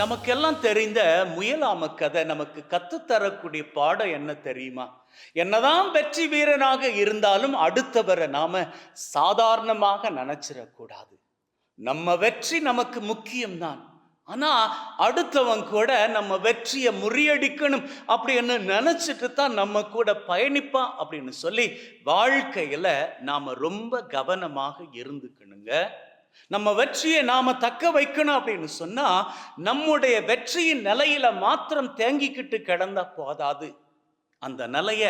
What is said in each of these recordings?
நமக்கெல்லாம் தெரிந்த முயலாம கதை நமக்கு கத்துத்தரக்கூடிய பாடம் என்ன தெரியுமா? என்னதான் வெற்றி வீரனாக இருந்தாலும் அடுத்தவரை நாம சாதாரணமாக நினைச்சிடக்கூடாது. நம்ம வெற்றி நமக்கு முக்கியம்தான். ஆனா அடுத்தவன் கூட நம்ம வெற்றியை முறியடிக்கணும் அப்படின்னு நினைச்சிட்டு தான் நம்ம கூட பயணிப்பான் அப்படின்னு சொல்லி வாழ்க்கையில நாம ரொம்ப கவனமாக இருந்துக்கணுங்க. நம்ம வெற்றியை நாம தக்க வைக்கணும் அப்படின்னு சொன்னா நம்முடைய வெற்றியின் நிலையில மாத்திரம் தேங்கிக்கிட்டு கிடந்தா போதாது. அந்த நிலைய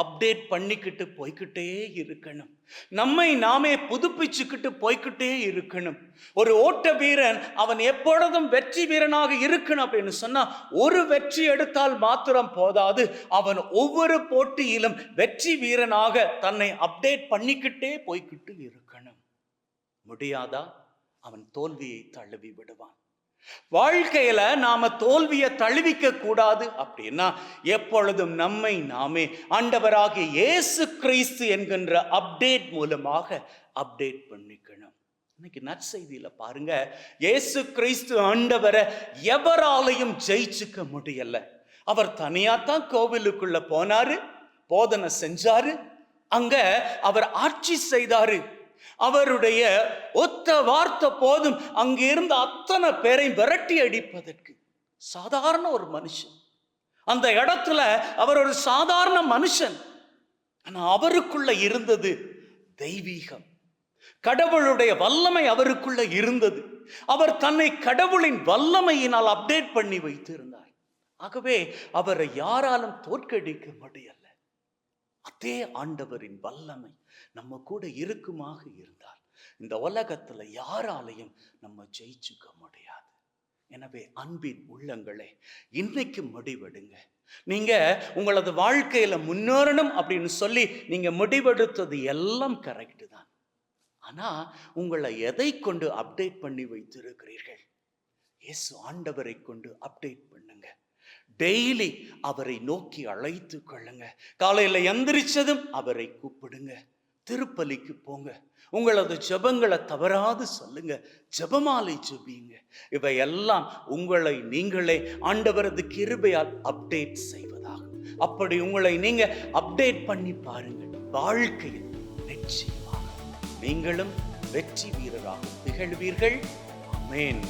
அப்டேட் பண்ணிக்கிட்டு போய்க்கிட்டே இருக்கணும். நம்மை நாமே புதுப்பிச்சுக்கிட்டு போய்க்கிட்டே இருக்கணும். ஒரு ஓட்ட வீரன் அவன் எப்பொழுதும் வெற்றி வீரனாக இருக்கணும் அப்படின்னு சொன்னா ஒரு வெற்றி எடுத்தால் மாத்திரம் போதாது. அவன் ஒவ்வொரு போட்டியிலும் வெற்றி வீரனாக தன்னை அப்டேட் பண்ணிக்கிட்டே போய்கிட்டு இருக்கணும். முடியாதா? அவன் தோல்வியை தழுவி விடுவான். வாழ்க்கையில நாம தோல்வியை தழுவிக்க கூடாது அப்படின்னா எப்பொழுதும் நம்மை நாமே ஆண்டவராகிய இயேசு கிறிஸ்து என்கின்ற அப்டேட் மூலமாக அப்டேட் பண்ணிக்கணும். இன்னைக்கு நற்செய்தியில பாருங்க இயேசு கிறிஸ்து ஆண்டவரை எவராலையும் ஜெயிச்சுக்க முடியல. அவர் தனியாத்தான் கோவிலுக்குள்ள போனாரு போதனை செஞ்சாரு அங்க அவர் ஆட்சி செய்தாரு. அவருடைய ஒத்த வார்த்தை போதும். அங்கே இருந்த அத்தனை பேரை விரட்டி அடிப்பதற்கு சாதாரண ஒரு மனுஷன். அந்த இடத்துல அவர் ஒரு சாதாரண மனுஷன். ஆனால் அவருக்குள்ள இருந்தது தெய்வீகம். கடவுளுடைய வல்லமை அவருக்குள்ள இருந்தது. அவர் தன்னை கடவுளின் வல்லமையினால் அப்டேட் பண்ணி வைத்திருந்தார். ஆகவே அவரை யாராலும் தோற்கடிக்க முடியல. அதே ஆண்டவரின் வல்லமை நம்ம கூட இருக்குமாக இருந்தால் இந்த உலகத்துல யாராலையும் நம்ம ஜெயிச்சுக்க முடியாது. எனவே அன்பின் உள்ளங்களே இன்னைக்கு முடிவெடுங்க. நீங்க உங்களது வாழ்க்கையில முன்னேறணும் அப்படின்னு சொல்லி நீங்க முடிவெடுத்தது எல்லாம் கரெக்டு தான். ஆனா உங்களை எதை கொண்டு அப்டேட் பண்ணி வைத்திருக்கிறீர்கள்? இயேசு ஆண்டவரை கொண்டு அப்டேட் பண்ணுங்க. டெய்லி அவரை நோக்கி அழைத்து கொள்ளுங்க. காலையில எந்திரிச்சதும் அவரை கூப்பிடுங்க. திருப்பலிக்கு போங்க. உங்களது ஜபங்களை தவறாது சொல்லுங்க. ஜெபமாலை ஜெபியுங்க இவையெல்லாம் உங்களை நீங்களே ஆண்டவரது கிருபையால் அப்டேட் செய்வதாகும் அப்படி உங்களை நீங்க அப்டேட் பண்ணி பாருங்கள். வாழ்க்கையில் நிச்சயமாக நீங்களும் வெற்றி வீரராக திகழ்வீர்கள். அமேன்